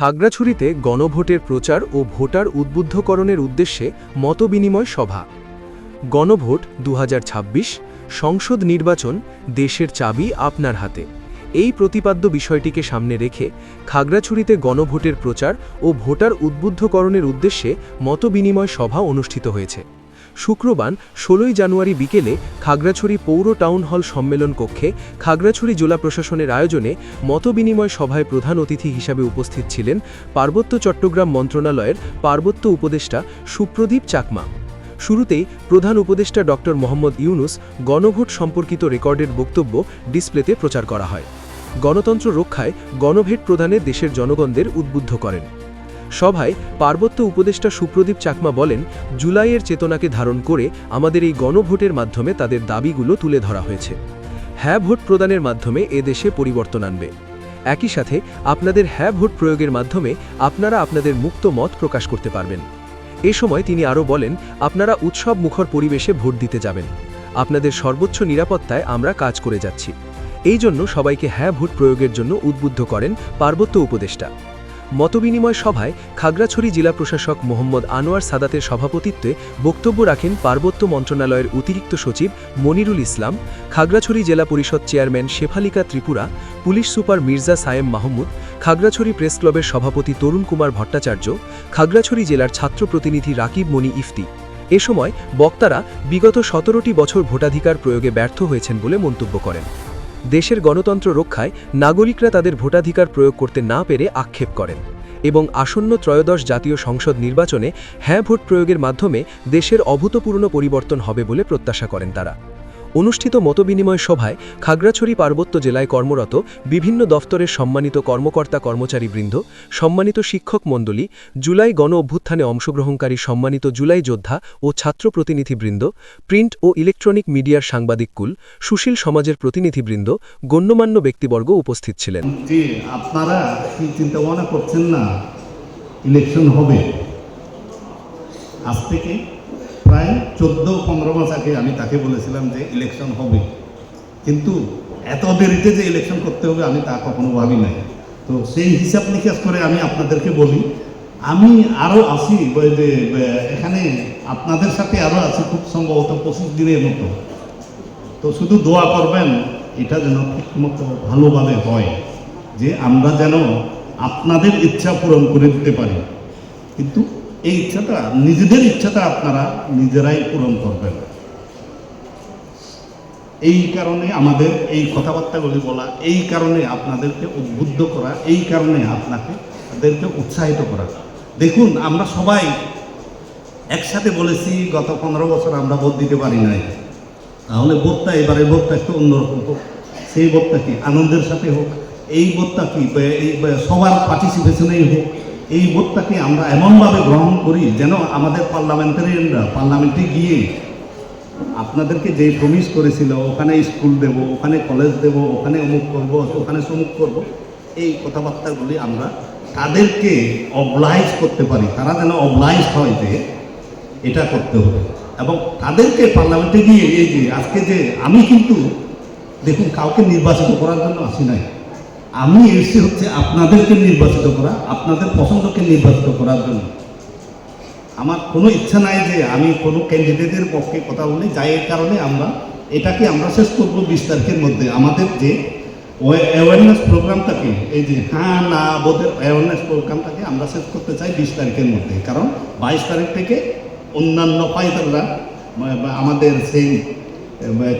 খাগড়াছড়িতে গণভোটের প্রচার ও ভোটার উদ্বুদ্ধকরণের উদ্দেশ্যে মতবিনিময় সভা। গণভোট দু হাজার ছাব্বিশ, সংসদ নির্বাচন দেশের চাবি আপনার হাতে। এই প্রতিপাদ্য বিষয়টিকে সামনে রেখে খাগড়াছড়িতে গণভোটের প্রচার ও ভোটার উদ্বুদ্ধকরণের উদ্দেশ্যে মতবিনিময় সভা অনুষ্ঠিত হয়েছে। শুক্রবার ষোলোই জানুয়ারি বিকেলে খাগড়াছড়ি পৌর টাউন হল সম্মেলন কক্ষে খাগড়াছড়ি জেলা প্রশাসনের আয়োজনে মতবিনিময় সভায় প্রধান অতিথি হিসাবে উপস্থিত ছিলেন পার্বত্য চট্টগ্রাম মন্ত্রণালয়ের পার্বত্য উপদেষ্টা সুপ্রদীপ চাকমা। শুরুতেই প্রধান উপদেষ্টা ডক্টর মোহাম্মদ ইউনুস গণভোট সম্পর্কিত রেকর্ডের বক্তব্য ডিসপ্লেতে প্রচার করা হয়। গণতন্ত্র রক্ষায় গণভেট প্রদানে দেশের জনগণদের উদ্বুদ্ধ করেন। সভায় পার্বত্য উপদেষ্টা সুপ্রদীপ চাকমা বলেন, জুলাইয়ের চেতনাকে ধারণ করে আমাদের এই গণভোটের মাধ্যমে তাদের দাবিগুলো তুলে ধরা হয়েছে। হ্যাঁ ভোট প্রদানের মাধ্যমে এ দেশে পরিবর্তন আনবে। একই সাথে আপনাদের হ্যাঁ ভোট প্রয়োগের মাধ্যমে আপনারা আপনাদের মুক্ত মত প্রকাশ করতে পারবেন। এ সময় তিনি আরও বলেন, আপনারা উৎসব মুখর পরিবেশে ভোট দিতে যাবেন। আপনাদের সর্বোচ্চ নিরাপত্তায় আমরা কাজ করে যাচ্ছি। এই জন্য সবাইকে হ্যাঁ ভোট প্রয়োগের জন্য উদ্বুদ্ধ করেন পার্বত্য উপদেষ্টা। মতবিনিময় সভায় খাগড়াছড়ি জেলা প্রশাসক মোহাম্মদ আনোয়ার সাদাতের সভাপতিত্বে বক্তব্য রাখেন পার্বত্য মন্ত্রণালয়ের অতিরিক্ত সচিব মনিরুল ইসলাম, খাগড়াছড়ি জেলা পরিষদ chairman Shefalika Tripura, police super Mirza Sayem Mahmud, Khagrachhari press ক্লাবের সভাপতি তরুণ কুমার ভট্টাচার্য, খাগড়াছড়ি জেলার ছাত্র প্রতিনিধি রাকিব মনি ইফতি। এ সময় বক্তারা বিগত সতেরোটি বছর ভোটাধিকার প্রয়োগে ব্যর্থ হয়েছেন বলে মন্তব্য করেন। দেশের গণতন্ত্র রক্ষায় নাগরিকরা তাদের ভোটাধিকার প্রয়োগ করতে না পেরে আক্ষেপ করেন এবং আসন্ন ত্রয়োদশ জাতীয় সংসদ নির্বাচনে হ্যাঁ ভোট প্রয়োগের মাধ্যমে দেশের অভূতপূর্ণ পরিবর্তন হবে বলে প্রত্যাশা করেন তারা। অনুষ্ঠিত মতবিনিময় সভায় খাগড়াছড়ি পার্বত্য জেলায় কর্মরত বিভিন্ন দফতরের সম্মানিত কর্মকর্তা কর্মচারীবৃন্দ, সম্মানিত শিক্ষক মণ্ডলী, জুলাই গণ অভ্যুত্থানে অংশগ্রহণকারী সম্মানিত জুলাই যোদ্ধা ও ছাত্র প্রতিনিধিবৃন্দ, প্রিন্ট ও ইলেকট্রনিক মিডিয়ার সাংবাদিক কুল, সুশীল সমাজের প্রতিনিধিবৃন্দ, গণ্যমান্য ব্যক্তিবর্গ উপস্থিত ছিলেন। আপনারা চিন্তা করছেন না, ইলেকশন হবে। আজ থেকে প্রায় চোদ্দ পনেরো মাস আগে আমি তাকে বলেছিলাম যে ইলেকশন হবে। কিন্তু এত দেরিতে যে ইলেকশন করতে হবে, আমি তা কখনো ভাবি নাই। তো সেই হিসাব নিকাশ করে আমি আপনাদেরকে বলি, আমি আরও আসি যে এখানে আপনাদের সাথে আরও আছি খুব সম্ভবত পঁচিশ দিনের মতো। তো শুধু দোয়া করবেন, এটা যেন ঠিকমতো ভালোভাবে হয়, যে আমরা যেন আপনাদের ইচ্ছা পূরণ করে দিতে পারি। কিন্তু এই ইচ্ছাটা, নিজেদের ইচ্ছাটা আপনারা নিজেরাই পূরণ করবেন। এই কারণে আমাদের এই কথাবার্তাগুলি বলা, এই কারণে আপনাদেরকে উদ্বুদ্ধ করা, এই কারণে আপনাকে, তাদেরকে উৎসাহিত করা। দেখুন, আমরা সবাই একসাথে বলেছি, গত পনেরো বছর আমরা ভোট দিতে পারি নাই। তাহলে ভোটটা এবারে ভোটটা একটু অন্যরকম হোক। সেই ভোটটা কি আনন্দের সাথে হোক? এই ভোটটা কি সবার পার্টিসিপেশনেই হোক? এই ভোটটাকে আমরা এমনভাবে গ্রহণ করি যেন আমাদের পার্লামেন্টারিয়ানরা, পার্লামেন্টে গিয়ে আপনাদেরকে যে প্রমিস করেছিল, ওখানে স্কুল দেব, ওখানে কলেজ দেব, ওখানে অমুক করব, ওখানে সমুক করব, এই কথাবার্তাগুলি আমরা তাদেরকে অবলাইজ করতে পারি। তারা যেন অবলাইজ হয় যে এটা করতে হবে। এবং তাদেরকে পার্লামেন্টে গিয়ে এই যে আজকে যে আমি কিন্তু দেখুন কাউকে নির্বাচিত করার জন্য আসি নাই। আমি এসেছি হচ্ছে আপনাদেরকে নির্বাচিত করা, আপনাদের পছন্দকে নির্বাচিত করার জন্য। আমার কোনো ইচ্ছা নাই যে আমি কোনো ক্যান্ডিডেটের পক্ষে কথা বলি, যাই এর কারণে আমরা, এটাকে আমরা শেষ করব বিশ তারিখের মধ্যে। আমাদের যে অ্যাওয়ারনেস প্রোগ্রামটাকে এই যে হ্যাঁ না, বোধের অ্যাওয়ারনেস প্রোগ্রামটাকে আমরা শেষ করতে চাই বিশ তারিখের মধ্যে। কারণ বাইশ তারিখ থেকে অন্যান্য ফাইটাররা বা আমাদের সেই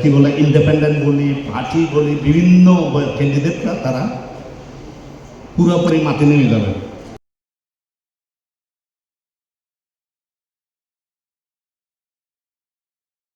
কি বলে ইন্ডিপেন্ডেন্ট বলি পার্টি বলি বিভিন্ন ক্যান্ডিডেটরা তারা পুরোপুরি মাতি নেমে যাবেন